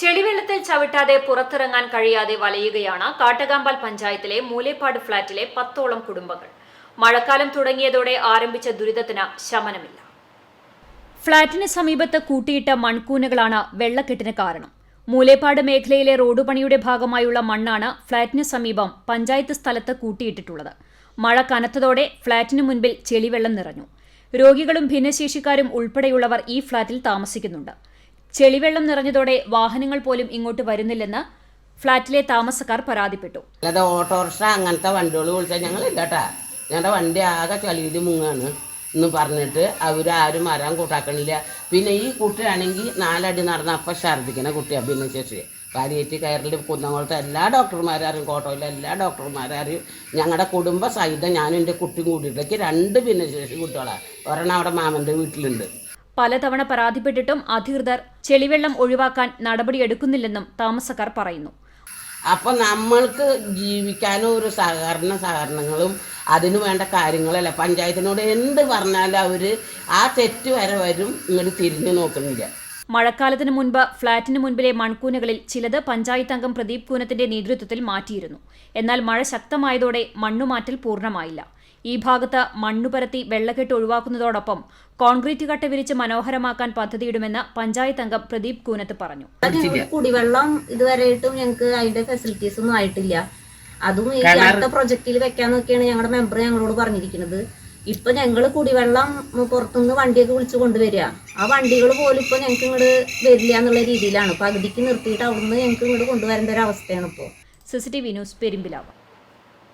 ചെളിവെള്ളത്തിൽ ചവിട്ടാതെ പുറത്തിറങ്ങാൻ കഴിയാതെ വലയുകയാണ് കാട്ടകാമ്പാൽ പഞ്ചായത്തിലെ മൂലേപ്പാട് ഫ്ളാറ്റിലെ പത്തോളം കുടുംബങ്ങൾ. മഴക്കാലം തുടങ്ങിയതോടെ ആരംഭിച്ച ദുരിതത്തിന് ശമനമില്ല. ഫ്ളാറ്റിന് സമീപത്ത് കൂട്ടിയിട്ട മൺകൂനകളാണ് വെള്ളക്കെട്ടിന് കാരണം. മൂലേപ്പാട് മേഖലയിലെ റോഡ് പണിയുടെ ഭാഗമായുള്ള മണ്ണാണ് ഫ്ളാറ്റിന് സമീപം പഞ്ചായത്ത് സ്ഥലത്ത് കൂട്ടിയിട്ടിട്ടുള്ളത്. മഴ കനത്തതോടെ ഫ്ളാറ്റിന് മുൻപിൽ ചെളിവെള്ളം നിറഞ്ഞു. രോഗികളും ഭിന്നശേഷിക്കാരും ഉൾപ്പെടെയുള്ളവർ ഈ ഫ്ളാറ്റിൽ താമസിക്കുന്നുണ്ട്. ചെളിവെള്ളം നിറഞ്ഞതോടെ വാഹനങ്ങൾ പോലും ഇങ്ങോട്ട് വരുന്നില്ലെന്ന് ഫ്ളാറ്റിലെ താമസക്കാർ പരാതിപ്പെട്ടു. അല്ലാതെ ഓട്ടോറിക്ഷ അങ്ങനത്തെ വണ്ടികൾ വിളിച്ചാൽ ഞങ്ങൾ ഇല്ലട്ടാ ഞങ്ങളുടെ വണ്ടി ആകെ ചളിയിൽ മുങ്ങാണ് എന്ന് പറഞ്ഞിട്ട് അവരാരും വരാൻ കൂട്ടാക്കണില്ല. പിന്നെ ഈ കുട്ടിയാണെങ്കിൽ നാലടി നടന്ന അപ്പം ഛർദ്ദിക്കണ കുട്ടിയാണ് ഭിന്നശേഷി കാര്യേറ്റ് കയറിൽ കുന്നംകുളത്തെ എല്ലാ ഡോക്ടർമാരും കോട്ടയിലെ എല്ലാ ഡോക്ടർമാരും ഞങ്ങളുടെ കുടുംബ സഹിതം ഞാനും എന്റെ കുട്ടിയും കൂടിയിട്ടേക്ക് രണ്ട് ഭിന്നശേഷി കുട്ടികളാണ് ഒരെണ്ണം അവിടെ മാമന്റെ വീട്ടിലുണ്ട്. പലതവണ പരാതിപ്പെട്ടിട്ടും അധികൃതർ ചെളിവെള്ളം ഒഴിവാക്കാൻ നടപടിയെടുക്കുന്നില്ലെന്നും താമസക്കാർ പറയുന്നു. അപ്പോൾ നമ്മൾക്ക് ജീവിക്കാനും ഒരു സഹകരണ സഹകരണങ്ങളും അതിനു വേണ്ട കാര്യങ്ങളല്ല. പഞ്ചായത്തിനോട് എന്ത് പറഞ്ഞാലും അവർ ആ തെറ്റ് വരെ വരും ഇങ്ങോട്ട് തിരിഞ്ഞു നോക്കുന്നില്ല. മഴക്കാലത്തിന് മുൻപ് ഫ്ളാറ്റിന് മുൻപിലെ മൺകൂനകളിൽ ചിലത് പഞ്ചായത്ത് അംഗം പ്രദീപ് കൂനത്തിന്റെ നേതൃത്വത്തിൽ മാറ്റിയിരുന്നു. എന്നാൽ മഴ ശക്തമായതോടെ മണ്ണുമാറ്റൽ പൂർണമായില്ല. ഈ ഭാഗത്ത് മണ്ണുപരത്തി വെള്ളക്കെട്ട് ഒഴിവാക്കുന്നതോടൊപ്പം കോൺക്രീറ്റ് കട്ട വിരിച്ച് മനോഹരമാക്കാൻ പദ്ധതിയിടുമെന്ന് പഞ്ചായത്ത് അംഗം പ്രദീപ് കൂനത്ത് പറഞ്ഞു. കുടിവെള്ളം ഇതുവരെയായിട്ടും ഞങ്ങൾക്ക് അതിന്റെ ഫെസിലിറ്റീസ് ഒന്നും ആയിട്ടില്ല. അതും ഈ അടുത്ത പ്രൊജക്റ്റിൽ വെക്കാന്നൊക്കെയാണ് ഞങ്ങളുടെ മെമ്പർ ഞങ്ങളോട് പറഞ്ഞിരിക്കുന്നത്. ഇപ്പൊ ഞങ്ങൾ കുടിവെള്ളം പുറത്തുനിന്ന് വണ്ടിയൊക്കെ വിളിച്ചു കൊണ്ടുവരിക. ആ വണ്ടികൾ പോലും ഇപ്പൊ ഞങ്ങൾക്ക് ഇങ്ങോട്ട് വരില്ല എന്നുള്ള രീതിയിലാണ്. പകുതിക്ക് നിർത്തിയിട്ട് അവിടുന്ന് ഞങ്ങൾക്ക് ഇങ്ങോട്ട് കൊണ്ടുവരേണ്ട ഒരു അവസ്ഥയാണ് ഇപ്പോൾ സിസിടിവി ന്യൂസ് പെരുമ്പിലാവ്.